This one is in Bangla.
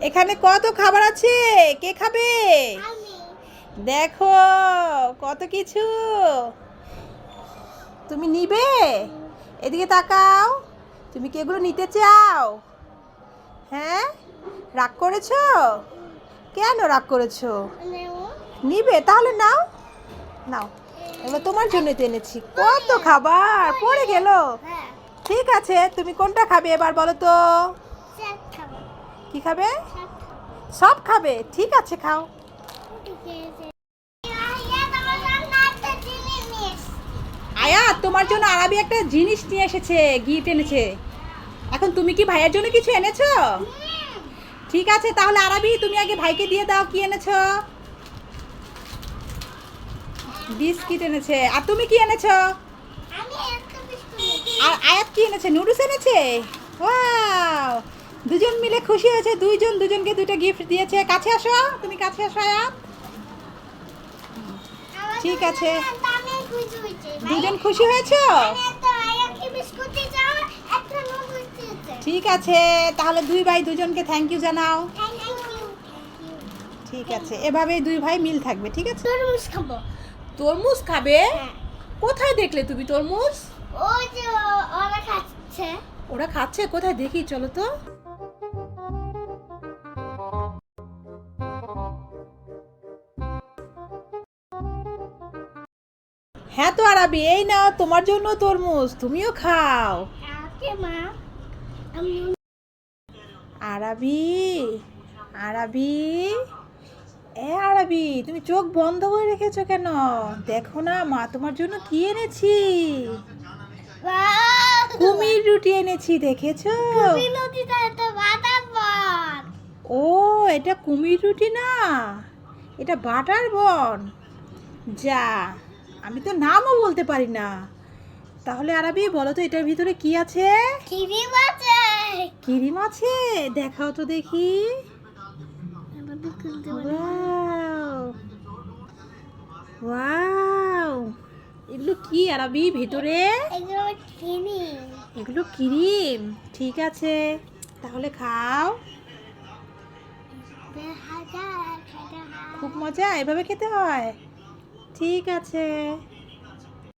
এখানে কত খাবার আছে? কে খাবে? দেখো কত কিছু। তুমি নিবে? এদিকে তাকাও। তুমি কি এগুলো নিতে চাও? হ্যাঁ? রাগ করেছ? কেন রাগ করেছ? নিবে তাহলে নাও। নাও এবার তোমার জন্য এনেছি। কত খাবার পড়ে গেল। হ্যাঁ। ঠিক আছে তুমি কোনটা খাবে এবার বলো তো? কি খাবে? সব খাবে? ঠিক আছে খাও। আয়া তোমার জন্য আরবি একটা জিনিস নিয়ে এসেছে গিফট এনেছে। এখন তুমি কি ভাইয়ের জন্য কিছু এনেছো? ঠিক আছে তাহলে আরবি তুমি আগে ভাইকে দিয়ে দাও কি এনেছো। বিস্কিট এনেছে। আর তুমি কি এনেছো? আমি একটা বিস্কুট আর আয়াত কি এনেছে? নুডলস এনেছে? ওয়াও! দুজন মিলে খুশি হয়েছে দুইজন দুজনকে দুইটা গিফট দিয়েছে। কাছে আসো তুমি কাছে আসো আয়াত ঠিক আছে। দুজন খুশি হয়েছো। ঠিক আছে তাহলে দুই ভাই দুজনকে থ্যাংক ইউ জানাও. ঠিক আছে এভাবেই দুই ভাই মিল থাকবে ঠিক আছে? তরমুজ খাব। তরমুজ খাবে? হ্যাঁ। কোথায় দেখলে তুমি তরমুজ? ওই যে ওরা খাচ্ছে। ওরা খাচ্ছে কোথায় দেখি চলো তো। হ্যাঁ তো আরাবি এই নাও তোমার জন্য তরমুজ তুমিও খাও। আরাবি আরাবি এ আরাবি তুমি চোখ বন্ধ করে রেখেছো কেন? দেখো না মা তোমার জন্য কি এনেছি? কুমির রুটি এনেছি দেখেছ? ও এটা কুমির রুটি না এটা বাটার বন। যা আমি তো নামও বলতে পারি না। তাহলে আরাবি বলো তো এটার ভিতরে কি আছে? কিরি মাছে কিরিম আছে? দেখাও তো দেখি। ওয়াও। এগুলো কি আরাবি ভিতরে? এগুলো ক্রিম। ঠিক আছে। তাহলে খাও। খুব মজা এভাবে খেতে হয়। ঠিক আছে।